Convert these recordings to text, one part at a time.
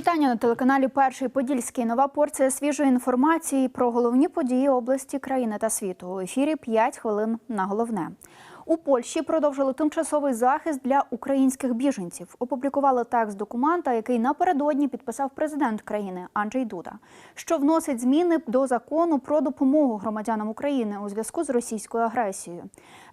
Вітання на телеканалі Перший Подільський. Нова порція свіжої інформації про головні події області, країни та світу. У ефірі 5 хвилин на головне. У Польщі продовжили тимчасовий захист для українських біженців. Опублікували текст документа, який напередодні підписав президент країни Анджей Дуда, що вносить зміни до закону про допомогу громадянам України у зв'язку з російською агресією.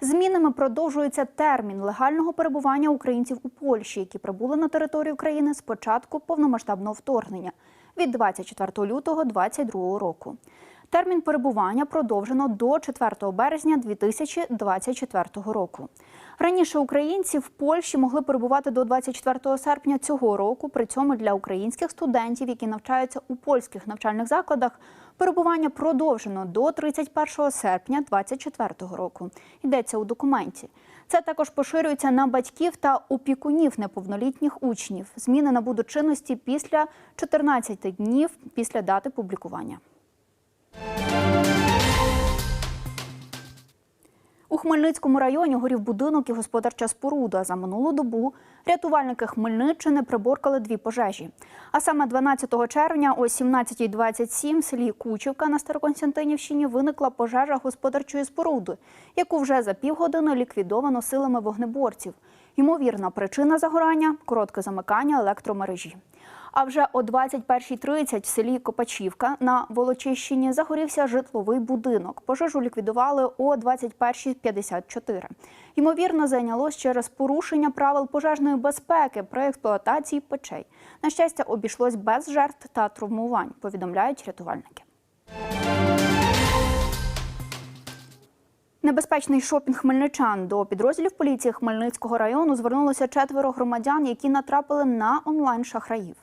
Змінами продовжується термін легального перебування українців у Польщі, які прибули на територію країни з початку повномасштабного вторгнення від 24 лютого 2022 року. Термін перебування продовжено до 4 березня 2024 року. Раніше українці в Польщі могли перебувати до 24 серпня цього року. При цьому для українських студентів, які навчаються у польських навчальних закладах, перебування продовжено до 31 серпня 2024 року. Йдеться у документі. Це також поширюється на батьків та опікунів неповнолітніх учнів. Зміни набудуть чинності після 14 днів після дати публікування. У Хмельницькому районі горів будинок і господарча споруда. За минулу добу рятувальники Хмельниччини приборкали дві пожежі. А саме 12 червня о 17.27 в селі Кучівка на Староконстантинівщині виникла пожежа господарчої споруди, яку вже за півгодини ліквідовано силами вогнеборців. Ймовірна причина загорання коротке замикання електромережі. А вже о 21.30 в селі Копачівка на Волочищині загорівся житловий будинок. Пожежу ліквідували о 21.54. Ймовірно, зайнялось через порушення правил пожежної безпеки при експлуатації печей. На щастя, обійшлось без жертв та травмувань, повідомляють рятувальники. Небезпечний шопінг хмельничан до підрозділів поліції Хмельницького району звернулося четверо громадян, які натрапили на онлайн-шахраїв.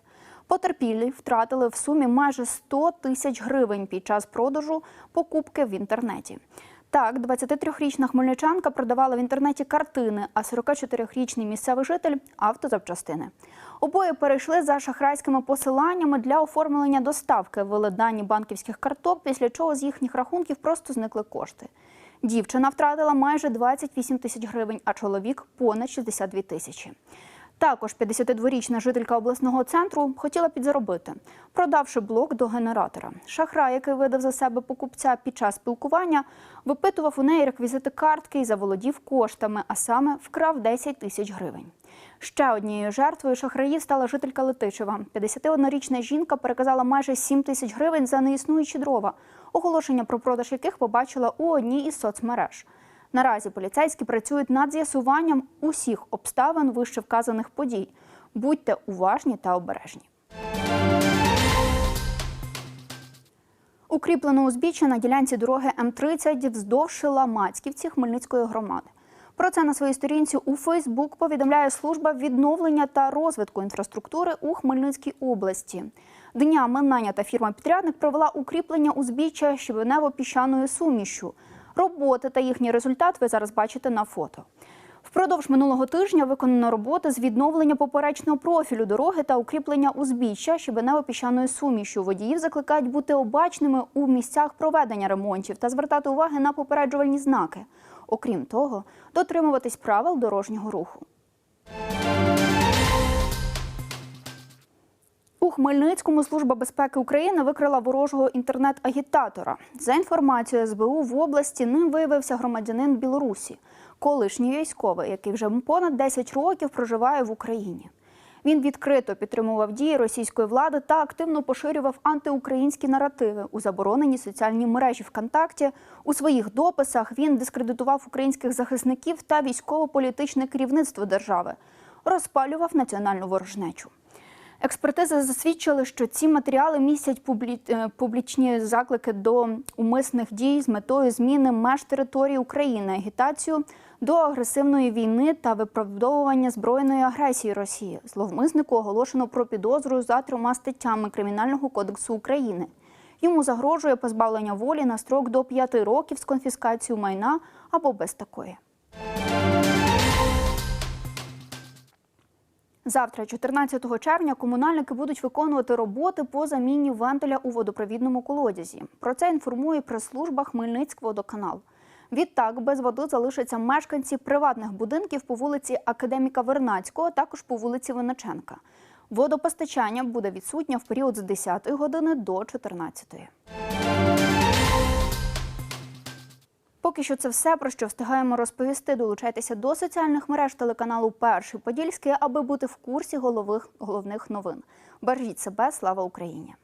Потерпілі втратили в сумі майже 100 тисяч гривень під час продажу покупки в інтернеті. Так, 23-річна хмельничанка продавала в інтернеті картини, а 44-річний місцевий житель автозапчастини. Обоє перейшли за шахрайськими посиланнями для оформлення доставки, ввели дані банківських карток, після чого з їхніх рахунків просто зникли кошти. Дівчина втратила майже 28 тисяч гривень, а чоловік понад 62 тисячі. Також 52-річна жителька обласного центру хотіла підзаробити, продавши блок до генератора. Шахрай, який видав за себе покупця під час спілкування, випитував у неї реквізити картки і заволодів коштами, а саме вкрав 10 тисяч гривень. Ще однією жертвою шахраїв стала жителька Летичева. 51-річна жінка переказала майже 7 тисяч гривень за неіснуючі дрова, оголошення про продаж яких побачила у одній із соцмереж. Наразі поліцейські працюють над з'ясуванням усіх обставин вище вказаних подій. Будьте уважні та обережні. Укріплено узбіччя на ділянці дороги М-30 вздовж села Мацьківці Хмельницької громади. Про це на своїй сторінці у Фейсбук повідомляє служба відновлення та розвитку інфраструктури у Хмельницькій області. Днями найнята фірма-підрядник провела укріплення узбіччя щебенево-піщаною сумішю. Роботи та їхній результат ви зараз бачите на фото. Впродовж минулого тижня виконано роботи з відновлення поперечного профілю дороги та укріплення узбіччя щебенево-піщаною сумішю. Водіїв закликають бути обачними у місцях проведення ремонтів та звертати уваги на попереджувальні знаки. Окрім того, дотримуватись правил дорожнього руху. Хмельницькому служба безпеки України викрила ворожого інтернет-агітатора. За інформацією СБУ в області ним виявився громадянин Білорусі, колишній військовий, який вже понад 10 років проживає в Україні. Він відкрито підтримував дії російської влади та активно поширював антиукраїнські наративи у забороненій соціальній мережі ВКонтакті. У своїх дописах він дискредитував українських захисників та військово-політичне керівництво держави, розпалював національну ворожнечу. Експертизи засвідчили, що ці матеріали містять е, публічні заклики до умисних дій з метою зміни меж території України, агітацію до агресивної війни та виправдовування збройної агресії Росії. Зловмиснику оголошено про підозру за трьома статтями Кримінального кодексу України. Йому загрожує позбавлення волі на строк до 5 років з конфіскацією майна або без такої. Завтра, 14 червня, комунальники будуть виконувати роботи по заміні вентиля у водопровідному колодязі. Про це інформує прес-служба Хмельницькводоканал. Відтак без води залишаться мешканці приватних будинків по вулиці Академіка Вернацького, також по вулиці Винниченка. Водопостачання буде відсутнє в період з 10 години до 14. Поки що це все, про що встигаємо розповісти. Долучайтеся до соціальних мереж телеканалу Перший Подільський, аби бути в курсі голових, головних новин. Бережіть себе, слава Україні!